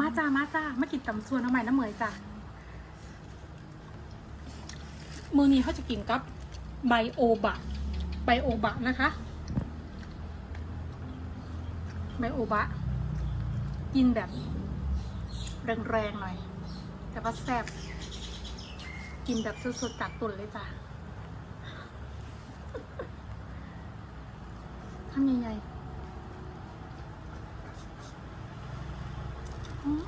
มาจ้ามาจ้ามากินตำส่วนเอาใหม่น้ำเหมยจ้ามือนี้เขาจะกินกับใบโอบะใบโอบะนะคะใบโอบะ กินแบบ แรงๆหน่อย แต่ว่าแซ่บกินแบบสดๆจากตุนเลยจ้ะทำยังไงอืม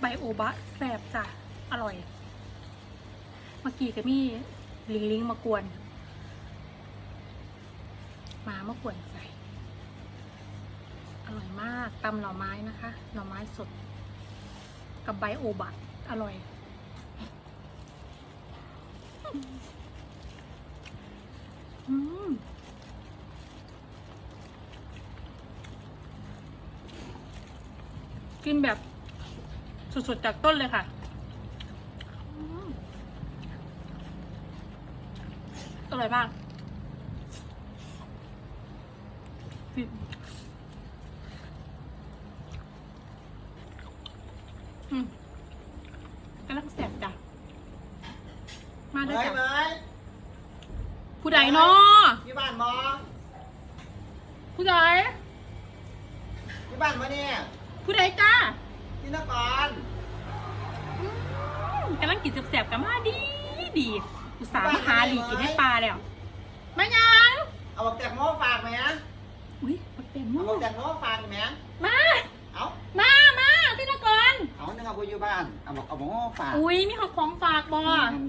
ใบโอบะแซ่บจ้ะ อร่อย เมื่อกี้ก็มีลิงลิงมากวนหมามากวนใส่ อร่อยมากตำหน่อไม้นะคะ หน่อไม้สด กับใบโอบะ อร่อยอืมกินแบบ สดๆจากต้นเลยค่ะอืมอร่อยมากฟินอืมกำลังแสบจ้ะ มาเมด้วยยจ้ะเมยผู้ใดเนาะที่บ้านบอผู้ใดที่บ้านมาเนี่ยผู้ใดจ้า ที่นครอืมกำลังกินแสบๆกับมาดีดีอุตส่าห์มาหาหลีกินให้ปลาแล้วมายังเอาบอกแตกโม่ฝากไหมฮะอุ้ยมันเป็นเอามู่บอกแตกโม่ฝากไหมมาเอามามาพี่นกรเอาหนึ่งเอาไปอยู่บ้านเอาบอกเอาโม่ฝากอุ้ยมีของของฝากบ่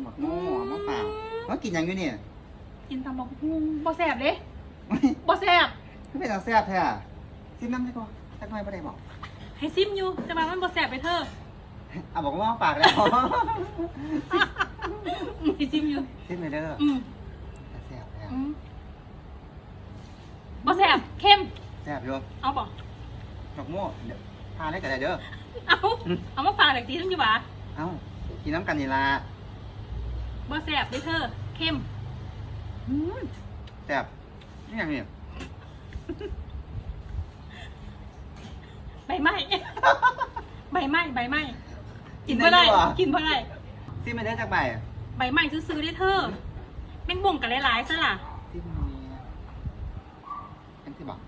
บอกโม่เอามาฝากว่ากินยังอยู่เนี่ยกินตำบักหุ่งบ่แสบเด้บ่แสบไม่เป็นเอาแซ่บแท้อะซิมน้ำได้ก่อนสักหน่อยไม่ได้บอก ให้ซิมอยู่จะมามันบ่แสบไปเถอะเอาบอกว่าฝากแล้วให้ซิมอยู่ซิมเลยเด้ออืมแซ่บแท้อืมบ่แสบเข้มแซ่บอยู่เอาบ่บอกโม่เดี๋ยวพาได้กันได้เด้อเอาเอามาฝากหน่อยทีนึงอยู่บ่เอากินน้ำกันนี่ละบ่แสบเด้อเธอเข้มอืมแซ่บนี่อย่างนี้ ใบไม้ ใบไม้ใบไม้กินเพื่อได้กินเพื่อได้ซิมไม่ได้จากใบใบไม้ซื้อๆได้เธอแม่งบ่งกันหลายๆซะล่ะซิมมีเป็นที่บอก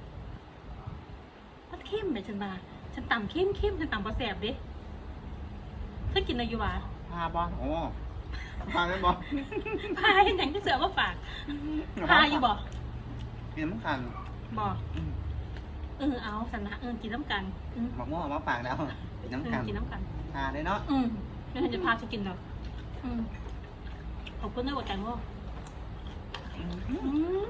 มันเข้มไปฉันมาฉันต่ำเข้มเข้มฉันต่ำบ่แสบเด้เธอกินอะไรอยู่วะพาบอลโอ้พาไม่บอลพาเห็นหยังที่เสือมาฝากพาอยู่บ่กินน้ำกันบ่ เออเอาสันนะเออกินน้ำกันอืมบอกว่าเอามาฝากแล้วกินเอน้ำอกันกินน้ำกัน ทาได้เนาะอืมแล้วฉันจะพาจะกินดอกอืมขอบคุณด้วยว่าแกงว่าอืม